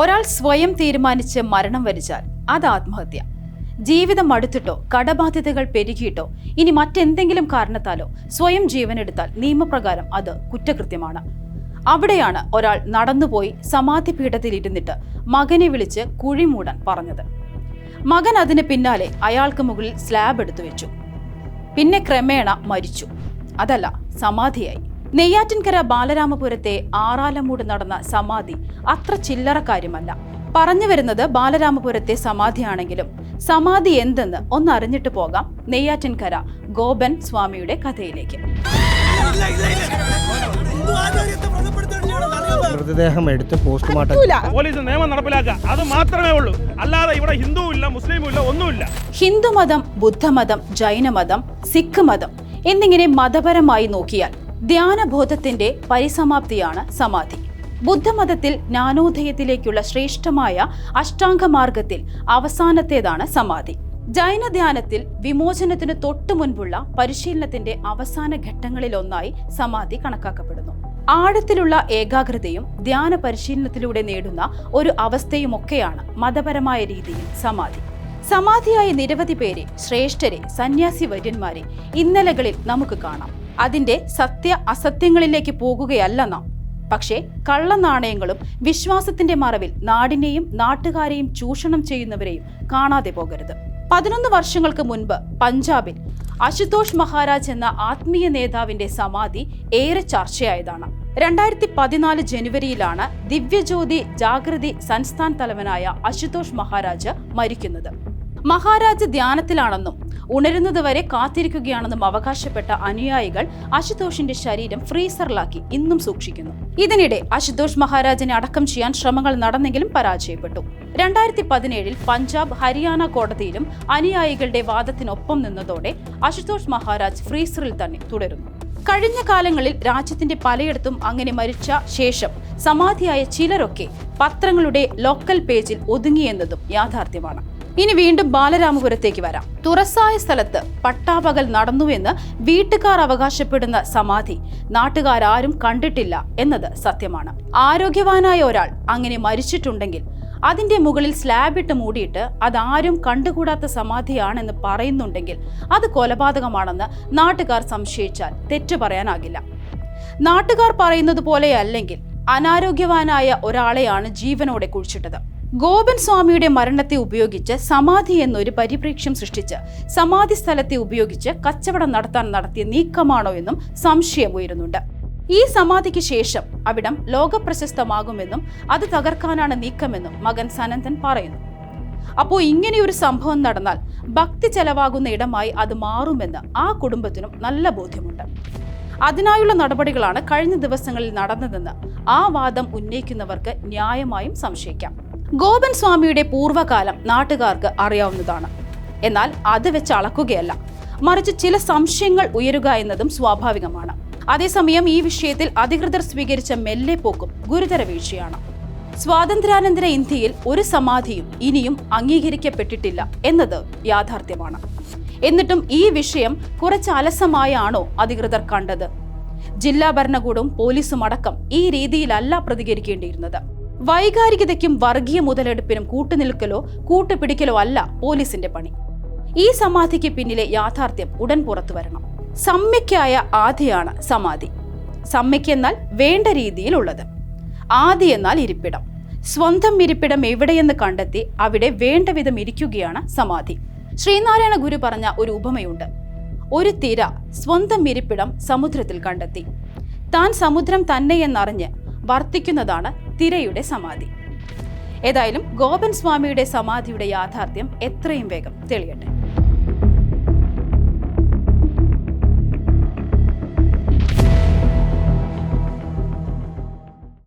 ഒരാൾ സ്വയം തീരുമാനിച്ച് മരണം വരിച്ചാൽ അത് ആത്മഹത്യ. ജീവിതം അടുത്തിട്ടോ കടബാധ്യതകൾ പെരുകിയിട്ടോ ഇനി മറ്റെന്തെങ്കിലും കാരണത്താലോ സ്വയം ജീവനെടുത്താൽ നിയമപ്രകാരം അത് കുറ്റകൃത്യമാണ്. അവിടെയാണ് ഒരാൾ നടന്നുപോയി സമാധി പീഠത്തിൽ ഇരുന്നിട്ട് മകനെ വിളിച്ച് കുഴി മൂടാൻ പറഞ്ഞത്. മകൻ അതിന് പിന്നാലെ അയാൾക്ക് മുകളിൽ സ്ലാബ് എടുത്തു വെച്ചു പിന്നെ ക്രമേണ മരിച്ചു. അതല്ല സമാധിയായി. നെയ്യാറ്റിൻകര ബാലരാമപുരത്തെ ആറാലമൂട് നടന്ന സമാധി അത്ര ചില്ലറ കാര്യമല്ല. പറഞ്ഞു വരുന്നത് ബാലരാമപുരത്തെ സമാധിയാണെങ്കിലും സമാധി എന്തെന്ന് ഒന്നറിഞ്ഞിട്ട് പോകാം നെയ്യാറ്റിൻകര ഗോപൻ സ്വാമിയുടെ കഥയിലേക്ക്. മൃതദേഹം എടുത്ത് പോസ്റ്റ്മോർട്ടം പോലീസ് നിയമം നടപ്പിലാക്കുക. അത് മാത്രമേ ഉള്ളൂ. അല്ലാതെ ഇവിടെ ഹിന്ദു ഇല്ല മുസ്ലിം ഇല്ല ഒന്നുമില്ല. ഹിന്ദുമതം ബുദ്ധമതം ജൈനമതം സിഖ് മതം എന്നിങ്ങനെ മതപരമായി നോക്കിയാൽ ധ്യാനബോധത്തിന്റെ പരിസമാപ്തിയാണ് സമാധി. ബുദ്ധമതത്തിൽ ജ്ഞാനോദയത്തിലേക്കുള്ള ശ്രേഷ്ഠമായ അഷ്ടാംഗമാർഗത്തിൽ അവസാനത്തേതാണ് സമാധി. ജൈന ധ്യാനത്തിൽ വിമോചനത്തിന് തൊട്ടു മുൻപുള്ള പരിശീലനത്തിന്റെ അവസാന ഘട്ടങ്ങളിലൊന്നായി സമാധി കണക്കാക്കപ്പെടുന്നു. ആഴത്തിലുള്ള ഏകാഗ്രതയും ധ്യാന പരിശീലനത്തിലൂടെ നേടുന്ന ഒരു അവസ്ഥയുമൊക്കെയാണ് മതപരമായ രീതിയിൽ സമാധി. സമാധിയായ നിരവധി പേരെ ശ്രേഷ്ഠരെ സന്യാസി വര്യന്മാരെ ഇന്നലകളിൽ നമുക്ക് കാണാം. അതിന്റെ സത്യ അസത്യങ്ങളിലേക്ക് പോകുകയല്ല നാം. പക്ഷേ കള്ളനാണയങ്ങളും വിശ്വാസത്തിന്റെ മറവിൽ നാടിനെയും നാട്ടുകാരെയും ചൂഷണം ചെയ്യുന്നവരെയും കാണാതെ പോകരുത്. പതിനൊന്ന് വർഷങ്ങൾക്ക് മുൻപ് പഞ്ചാബിൽ അശുതോഷ് മഹാരാജ് എന്ന ആത്മീയ നേതാവിന്റെ സമാധി ഏറെ ചർച്ചയായതാണ്. രണ്ടായിരത്തി പതിനാല് ജനുവരിയിലാണ് ദിവ്യജ്യോതി ജാഗ്രതി സംസ്ഥാന തലവനായ അശുതോഷ് മഹാരാജ് മരിക്കുന്നത്. മഹാരാജ് ധ്യാനത്തിലാണെന്നും ഉണരുന്നതുവരെ കാത്തിരിക്കുകയാണെന്നും അവകാശപ്പെട്ട അനുയായികൾ അശുതോഷിന്റെ ശരീരം ഫ്രീസറിലാക്കി ഇന്നും സൂക്ഷിക്കുന്നു. ഇതിനിടെ അശുതോഷ് മഹാരാജനെ അടക്കം ചെയ്യാൻ ശ്രമങ്ങൾ നടന്നെങ്കിലും പരാജയപ്പെട്ടു. രണ്ടായിരത്തി പതിനേഴിൽ പഞ്ചാബ് ഹരിയാന കോടതിയിലും അനുയായികളുടെ വാദത്തിനൊപ്പം നിന്നതോടെ അശുതോഷ് മഹാരാജ് ഫ്രീസറിൽ തന്നെ തുടരുന്നു. കഴിഞ്ഞ കാലങ്ങളിൽ രാജ്യത്തിന്റെ പലയിടത്തും അങ്ങനെ മരിച്ച ശേഷം സമാധിയായ ചിലരൊക്കെ പത്രങ്ങളുടെ ലോക്കൽ പേജിൽ ഒതുങ്ങിയെന്നതും യാഥാർത്ഥ്യമാണ്. ഇനി വീണ്ടും ബാലരാമപുരത്തേക്ക് വരാം. തുറസായ സ്ഥലത്ത് പട്ടാപകൽ നടന്നുവെന്ന് വീട്ടുകാർ അവകാശപ്പെടുന്ന സമാധി. നാട്ടുകാരും കണ്ടിട്ടില്ല എന്നത് സത്യമാണ്. ആരോഗ്യവാനായ ഒരാൾ അങ്ങനെ മരിച്ചിട്ടുണ്ടെങ്കിൽ അതിന്റെ മുകളിൽ സ്ലാബ് ഇട്ട് മൂടിയിട്ട് അതാരും കണ്ടുകൂടാത്ത സമാധിയാണെന്ന് പറയുന്നുണ്ടെങ്കിൽ അത് കൊലപാതകമാണെന്ന് നാട്ടുകാർ സംശയിച്ചാൽ തെറ്റു പറയാനാകില്ല. നാട്ടുകാർ പറയുന്നത് പോലെയല്ലെങ്കിൽ അനാരോഗ്യവാനായ ഒരാളെയാണ് ജീവനോടെ കുഴിച്ചിട്ടത്. ഗോപൻ സ്വാമിയുടെ മരണത്തെ ഉപയോഗിച്ച് സമാധി എന്നൊരു പരിപ്രേക്ഷ്യം സൃഷ്ടിച്ച് സമാധി സ്ഥലത്തെ ഉപയോഗിച്ച് കച്ചവടം നടത്താൻ നടത്തിയ നീക്കമാണോ എന്നും സംശയം ഉയരുന്നുണ്ട്. ഈ സമാധിക്ക് ശേഷം അവിടം ലോകപ്രശസ്തമാകുമെന്നും അത് തകർക്കാനാണ് നീക്കമെന്നും മകൻ സനന്ദൻ പറയുന്നു. അപ്പോൾ ഇങ്ങനെയൊരു സംഭവം നടന്നാൽ ഭക്തി ചെലവാകുന്ന ഇടമായി അത് മാറുമെന്ന് ആ കുടുംബത്തിനും നല്ല ബോധ്യമുണ്ട്. അതിനായുള്ള നടപടികളാണ് കഴിഞ്ഞ ദിവസങ്ങളിൽ നടന്നതെന്ന് ആ വാദം ഉന്നയിക്കുന്നവർക്ക് ന്യായമായും സംശയിക്കാം. ഗോപൻ സ്വാമിയുടെ പൂർവകാലം നാട്ടുകാർക്ക് അറിയാവുന്നതാണ്. എന്നാൽ അത് വെച്ച് അളക്കുകയല്ല. മറിച്ച് ചില സംശയങ്ങൾ ഉയരുക എന്നതും സ്വാഭാവികമാണ്. അതേസമയം ഈ വിഷയത്തിൽ അധികൃതർ സ്വീകരിച്ച മെല്ലെപ്പോക്കും ഗുരുതര വീഴ്ചയാണ്. സ്വാതന്ത്ര്യാനന്തര ഇന്ത്യയിൽ ഒരു സമാധിയും ഇനിയും അംഗീകരിക്കപ്പെട്ടിട്ടില്ല എന്നത് യാഥാർത്ഥ്യമാണ്. എന്നിട്ടും ഈ വിഷയം കുറച്ച് അലസമായാണോ അധികൃതർ കണ്ടത്? ജില്ലാ ഭരണകൂടവും പോലീസും അടക്കം ഈ രീതിയിലല്ല പ്രതികരിക്കേണ്ടിയിരുന്നത്. വൈകാരികതയ്ക്കും വർഗീയ മുതലെടുപ്പിനും കൂട്ടുനിൽക്കലോ കൂട്ടുപിടിക്കലോ അല്ല പോലീസിന്റെ പണി. ഈ സമാധിക്ക് പിന്നിലെ യാഥാർത്ഥ്യം ഉടൻ പുറത്തു വരണം. സമ്യക്കായ ആദിയാണ് സമാധി. സമ്യക്ക് എന്നാൽ വേണ്ട രീതിയിലുള്ളത്. ആദി എന്നാൽ ഇരിപ്പിടം. സ്വന്തം ഇരിപ്പിടം എവിടെയെന്ന് കണ്ടെത്തി അവിടെ വേണ്ട വിധം ഇരിക്കുകയാണ് സമാധി. ശ്രീനാരായണ ഗുരു പറഞ്ഞ ഒരു ഉപമയുണ്ട്. ഒരു തിര സ്വന്തം ഇരിപ്പിടം സമുദ്രത്തിൽ കണ്ടെത്തി. താൻ സമുദ്രം തന്നെയെന്നറിഞ്ഞ് വർത്തിക്കുന്നതാണ് തിരയുടെ സമാധി. ഏതായാലും ഗോപൻ സ്വാമിയുടെ സമാധിയുടെ യാഥാർത്ഥ്യം എത്രയും വേഗം തെളിയട്ടെ.